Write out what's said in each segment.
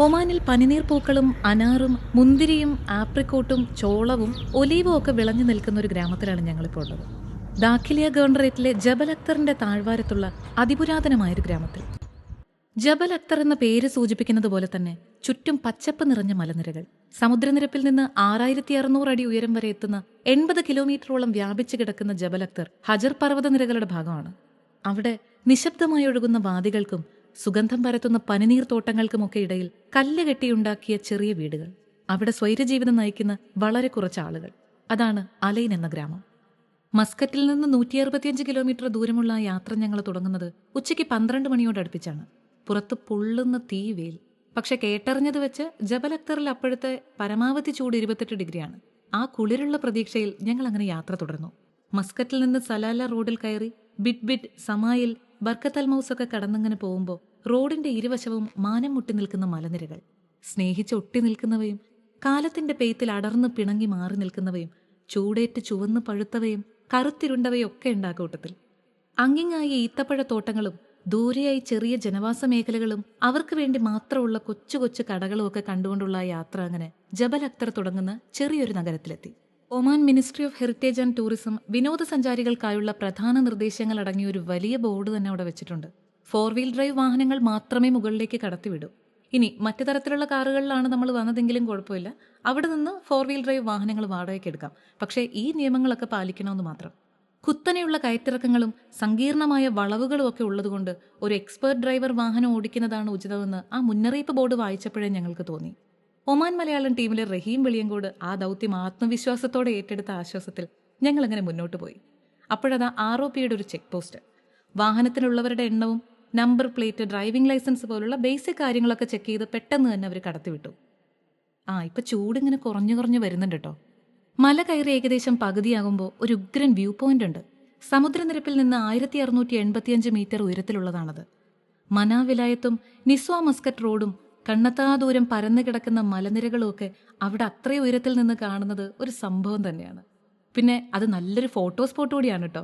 ഒമാനിൽ പനിനീർ പൂക്കളും അനാറും മുന്തിരിയും ആപ്രിക്കോട്ടും ചോളവും ഒലീവും ഒക്കെ വിളഞ്ഞു നിൽക്കുന്ന ഒരു ഗ്രാമത്തിലാണ് ഞങ്ങളിപ്പോൾ ഉള്ളത്. ദാഖിലിയ ഗവർണറേറ്റിലെ ജബൽ അക്തറിന്റെ താഴ്വാരത്തുള്ള അതിപുരാതനമായൊരു ഗ്രാമത്തിൽ. ജബൽ അക്തർ എന്ന പേര് സൂചിപ്പിക്കുന്നത് പോലെ തന്നെ ചുറ്റും പച്ചപ്പ് നിറഞ്ഞ മലനിരകൾ. സമുദ്രനിരപ്പിൽ നിന്ന് ആറായിരത്തി അറുന്നൂറ് അടി ഉയരം വരെ എത്തുന്ന എൺപത് കിലോമീറ്ററോളം വ്യാപിച്ചു കിടക്കുന്ന ജബൽ അക്തർ ഹജർ പർവത നിരകളുടെ ഭാഗമാണ്. അവിടെ നിശബ്ദമായി ഒഴുകുന്ന വാദികൾക്കും സുഗന്ധം പരത്തുന്ന പനിനീർ തോട്ടങ്ങൾക്കുമൊക്കെ ഇടയിൽ കല്ല് കെട്ടിയുണ്ടാക്കിയ ചെറിയ വീടുകൾ. അവിടെ സ്വൈരജീവിതം നയിക്കുന്ന വളരെ കുറച്ച് ആളുകൾ. അതാണ് അലൈൻ എന്ന ഗ്രാമം. മസ്കറ്റിൽ നിന്ന് നൂറ്റി അറുപത്തിയഞ്ച് കിലോമീറ്റർ ദൂരമുള്ള യാത്ര ഞങ്ങൾ തുടങ്ങുന്നത് ഉച്ചയ്ക്ക് പന്ത്രണ്ട് മണിയോടടുപ്പിച്ചാണ് പുറത്ത് പൊള്ളുന്ന തീ വെയിൽ. പക്ഷെ കേട്ടറിഞ്ഞത് വെച്ച് ജബലക്തറിൽ അപ്പോഴത്തെ പരമാവധി ചൂട് ഇരുപത്തെട്ട് ഡിഗ്രിയാണ്. ആ കുളിരുള്ള പ്രതീക്ഷയിൽ ഞങ്ങൾ അങ്ങനെ യാത്ര തുടർന്നു. മസ്കറ്റിൽ നിന്ന് സലാല റോഡിൽ കയറി Bidbid Samail Birkat al Mouz ഒക്കെ കടന്നിങ്ങനെ പോകുമ്പോൾ റോഡിന്റെ ഇരുവശവും മാനം മുട്ടി നിൽക്കുന്ന മലനിരകൾ. സ്നേഹിച്ച് ഒട്ടി നിൽക്കുന്നവയും കാലത്തിന്റെ പെയ്ത്തിൽ അടർന്ന് പിണങ്ങി മാറി നിൽക്കുന്നവയും ചൂടേറ്റ് ചുവന്ന് പഴുത്തവയും കറുത്തിരുണ്ടവയും ഒക്കെ ഉണ്ടാക്കൂട്ടത്തിൽ അങ്ങിങ്ങായ ഈത്തപ്പഴത്തോട്ടങ്ങളും ദൂരെയായി ചെറിയ ജനവാസ മേഖലകളും അവർക്ക് വേണ്ടി മാത്രമുള്ള കൊച്ചു കൊച്ചു കടകളും ഒക്കെ കണ്ടുകൊണ്ടുള്ള യാത്ര അങ്ങനെ ജബൽ അക്തർ തുടങ്ങുന്ന ചെറിയൊരു നഗരത്തിലെത്തി. Oman ministry of heritage and tourism വിനോദസഞ്ചാരികൾക്കായുള്ള പ്രധാന നിർദ്ദേശങ്ങൾ അടങ്ങിയ ഒരു വലിയ ബോർഡ് തന്നെ അവിടെ വെച്ചിട്ടുണ്ട്. ഫോർ വീൽ ഡ്രൈവ് വാഹനങ്ങൾ മാത്രമേ മുകളിലേക്ക് കടത്തിവിടൂ. ഇനി മറ്റു തരത്തിലുള്ള കാറുകളിലാണ് നമ്മൾ വന്നതെങ്കിലും കുഴപ്പമില്ല. അവിടെ നിന്ന് ഫോർ വീൽ ഡ്രൈവ് വാഹനങ്ങൾ വാടകയ്ക്ക് എടുക്കാം. പക്ഷേ ഈ നിയമങ്ങളൊക്കെ പാലിക്കണമെന്ന് മാത്രം. കുത്തനെയുള്ള കയറ്റിറക്കങ്ങളും സങ്കീർണമായ വളവുകളും ഒക്കെ ഉള്ളതുകൊണ്ട് ഒരു എക്സ്പേർട്ട് ഡ്രൈവർ വാഹനം ഓടിക്കുന്നതാണ് ഉചിതമെന്ന് ആ മുന്നറിയിപ്പ് ബോർഡ് വായിച്ചപ്പോഴേ ഞങ്ങൾക്ക് തോന്നി. ഒമാൻ മലയാളം ടീമിലെ റഹീം വെളിയങ്കോട് ആ ദൗത്യം ആത്മവിശ്വാസത്തോടെ ഏറ്റെടുത്ത ആശ്വാസത്തിൽ ഞങ്ങൾ അങ്ങനെ മുന്നോട്ട് പോയി. അപ്പോഴതാ ആർ ഒ പിയുടെ ഒരു ചെക്ക് പോസ്റ്റ്. വാഹനത്തിലുള്ളവരുടെ എണ്ണവും നമ്പർ പ്ലേറ്റ് ഡ്രൈവിംഗ് ലൈസൻസ് പോലുള്ള ബേസിക് കാര്യങ്ങളൊക്കെ ചെക്ക് ചെയ്ത് പെട്ടെന്ന് തന്നെ അവർ കടത്തിവിട്ടു. ആ ഇപ്പൊ ചൂടിങ്ങനെ കുറഞ്ഞു കുറഞ്ഞു വരുന്നുണ്ട് കേട്ടോ മല കയറി ഏകദേശം പകുതിയാകുമ്പോൾ ഒരു ഉഗ്രൻ വ്യൂ പോയിന്റ് ഉണ്ട്. സമുദ്രനിരപ്പിൽ നിന്ന് ആയിരത്തി അറുന്നൂറ്റി എൺപത്തിയഞ്ച് മീറ്റർ ഉയരത്തിലുള്ളതാണത്. മനാവിലായത്തും നിസ്വാ നിസ്വ മസ്കറ്റ് റോഡും കണ്ണത്താ ദൂരം പരന്നു കിടക്കുന്ന മലനിരകളുമൊക്കെ അവിടെ അത്രയും ഉയരത്തിൽ നിന്ന് കാണുന്നത് ഒരു സംഭവം തന്നെയാണ്. പിന്നെ അത് നല്ലൊരു ഫോട്ടോ സ്പോട്ട് കൂടിയാണ് കേട്ടോ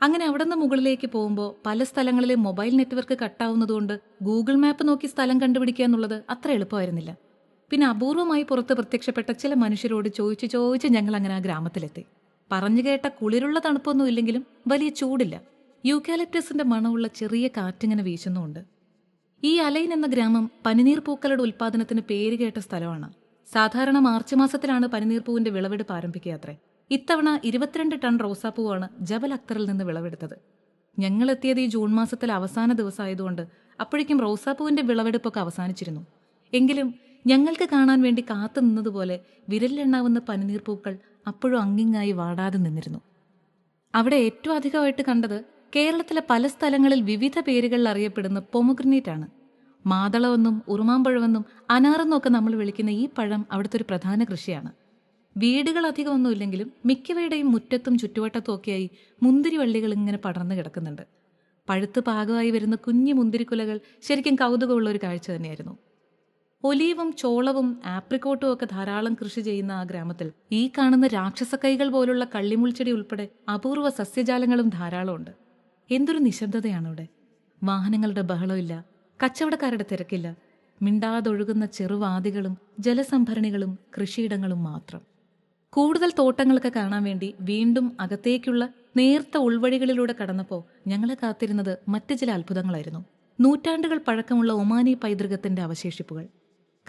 അങ്ങനെ അവിടെ നിന്ന് മുകളിലേക്ക് പോകുമ്പോൾ പല സ്ഥലങ്ങളിലും മൊബൈൽ നെറ്റ്വർക്ക് കട്ടാവുന്നതുകൊണ്ട് ഗൂഗിൾ മാപ്പ് നോക്കി സ്ഥലം കണ്ടുപിടിക്കുക എന്നുള്ളത് അത്ര എളുപ്പമായിരുന്നില്ല. പിന്നെ അപൂർവമായി പുറത്ത് പ്രത്യക്ഷപ്പെട്ട ചില മനുഷ്യരോട് ചോദിച്ച് ചോദിച്ച് ഞങ്ങൾ അങ്ങനെ ആ ഗ്രാമത്തിലെത്തി. പറഞ്ഞു കേട്ട കുളിരുള്ള തണുപ്പൊന്നും ഇല്ലെങ്കിലും വലിയ ചൂടില്ല. യൂക്കാലിപ്റ്റസിന്റെ മണമുള്ള ചെറിയ കാറ്റിങ്ങനെ വീശുന്നുമുണ്ട്. ഈ അലൈൻ എന്ന ഗ്രാമം പനിനീർ പൂക്കളുടെ ഉൽപ്പാദനത്തിന് പേരുകേട്ട സ്ഥലമാണ്. സാധാരണ മാർച്ച് മാസത്തിലാണ് പനിനീർ പൂവിന്റെ വിളവെടുപ്പ് ആരംഭിക്കുക അത്രേ. ഇത്തവണ ഇരുപത്തിരണ്ട് ടൺ റോസാപ്പൂവാണ് ജബൽ അക്തറിൽ നിന്ന് വിളവെടുത്തത്. ഞങ്ങൾ എത്തിയത് ഈ ജൂൺ മാസത്തിലെ അവസാന ദിവസമായതുകൊണ്ട് അപ്പോഴേക്കും റോസാപ്പൂവിന്റെ വിളവെടുപ്പൊക്കെ അവസാനിച്ചിരുന്നു. എങ്കിലും ഞങ്ങൾക്ക് കാണാൻ വേണ്ടി കാത്തു നിന്നതുപോലെ വിരലിലെണ്ണാവുന്ന പനിനീർ പൂക്കൾ അപ്പോഴും അങ്ങിങ്ങായി വാടാതെ നിന്നിരുന്നു. അവിടെ ഏറ്റവും അധികമായിട്ട് കണ്ടത് കേരളത്തിലെ പല സ്ഥലങ്ങളിൽ വിവിധ പേരുകളിൽ അറിയപ്പെടുന്ന പൊമഗ്രനേറ്റ് ആണ് മാതളമെന്നും ഉറുമാമ്പഴമെന്നും അനാറെന്നും ഒക്കെ നമ്മൾ വിളിക്കുന്ന ഈ പഴം അവിടുത്തെ ഒരു പ്രധാന കൃഷിയാണ്. വീടുകൾ അധികമൊന്നുമില്ലെങ്കിലും മിക്കവയുടെയും മുറ്റത്തും ചുറ്റുവട്ടത്തും ഒക്കെയായി മുന്തിരി വള്ളികൾ ഇങ്ങനെ പടർന്നു കിടക്കുന്നുണ്ട്. പഴുത്ത് പാകമായി വരുന്ന കുഞ്ഞു മുന്തിരിക്കുലകൾ ശരിക്കും കൗതുകമുള്ള ഒരു കാഴ്ച തന്നെയായിരുന്നു. ഒലീവും ചോളവും ആപ്രിക്കോട്ടും ഒക്കെ ധാരാളം കൃഷി ചെയ്യുന്ന ആ ഗ്രാമത്തിൽ ഈ കാണുന്ന രാക്ഷസക്കൈകൾ പോലുള്ള കള്ളിമുൾച്ചെടി ഉൾപ്പെടെ അപൂർവ സസ്യജാലങ്ങളും ധാരാളമുണ്ട്. എന്തൊരു നിശബ്ദതയാണ് ഇവിടെ വാഹനങ്ങളുടെ ബഹളമില്ല കച്ചവടക്കാരുടെ തിരക്കില്ല. മിണ്ടാതൊഴുകുന്ന ചെറുവാദികളും ജലസംഭരണികളും കൃഷിയിടങ്ങളും മാത്രം. കൂടുതൽ തോട്ടങ്ങളൊക്കെ കാണാൻ വേണ്ടി വീണ്ടും അകത്തേക്കുള്ള നേർത്ത ഉൾവഴികളിലൂടെ കടന്നപ്പോൾ ഞങ്ങളെ കാത്തിരുന്നത് മറ്റ് ചില അത്ഭുതങ്ങളായിരുന്നു. നൂറ്റാണ്ടുകൾ പഴക്കമുള്ള ഒമാനി പൈതൃകത്തിന്റെ അവശേഷിപ്പുകൾ.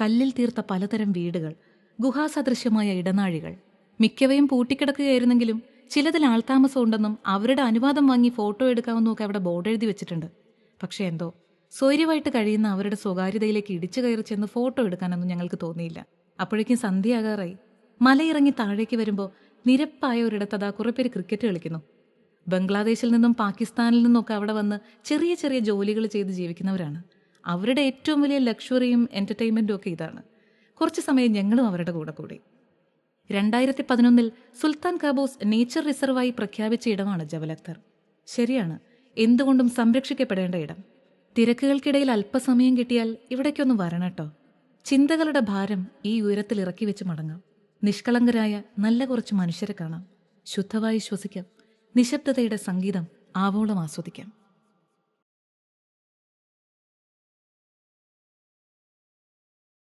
കല്ലിൽ തീർത്ത പലതരം വീടുകൾ ഗുഹാസദൃശ്യമായ ഇടനാഴികൾ. മിക്കവയും പൂട്ടിക്കിടക്കുകയായിരുന്നെങ്കിലും ചിലതിൽ ആൾതാമസം ഉണ്ടെന്നും അവരുടെ അനുവാദം വാങ്ങി ഫോട്ടോ എടുക്കാമെന്നും ഒക്കെ അവിടെ ബോർഡ് എഴുതി വെച്ചിട്ടുണ്ട്. പക്ഷേ എന്തോ സ്വൈര്യമായിട്ട് കഴിയുന്ന അവരുടെ സ്വകാര്യതയിലേക്ക് ഇടിച്ചു കയറി ചെന്ന് ഫോട്ടോ എടുക്കാനൊന്നും ഞങ്ങൾക്ക് തോന്നിയില്ല. അപ്പോഴേക്കും സന്ധ്യയാകാറായി. മലയിറങ്ങി താഴേക്ക് വരുമ്പോൾ നിരപ്പായ ഒരിടത്ത് അതാ കുറെ പേര് ക്രിക്കറ്റ് കളിക്കുന്നു. ബംഗ്ലാദേശിൽ നിന്നും പാകിസ്ഥാനിൽ നിന്നൊക്കെ അവിടെ വന്ന് ചെറിയ ചെറിയ ജോലികൾ ചെയ്ത് ജീവിക്കുന്നവരാണ്. അവരുടെ ഏറ്റവും വലിയ ലക്ഷറിയും എന്റർടൈൻമെന്റും ഒക്കെ ഇതാണ്. കുറച്ച് സമയം ഞങ്ങളും അവരുടെ കൂടെ കൂടി. രണ്ടായിരത്തി പതിനൊന്നിൽ സുൽത്താൻ കാബോസ് നേച്ചർ റിസർവായി പ്രഖ്യാപിച്ച ഇടമാണ് ജവലക്തർ ശരിയാണ് എന്തുകൊണ്ടും സംരക്ഷിക്കപ്പെടേണ്ട ഇടം. തിരക്കുകൾക്കിടയിൽ അല്പസമയം കിട്ടിയാൽ ഇവിടേക്കൊന്ന് വരണട്ടോ. ചിന്തകളുടെ ഭാരം ഈ ഉയരത്തിൽ ഇറക്കി വെച്ച് മടങ്ങാം. നിഷ്കളങ്കരായ നല്ല കുറച്ച് മനുഷ്യരെ കാണാം. ശുദ്ധമായി ശ്വസിക്കാം. നിശബ്ദതയുടെ സംഗീതം ആവോളം ആസ്വദിക്കാം.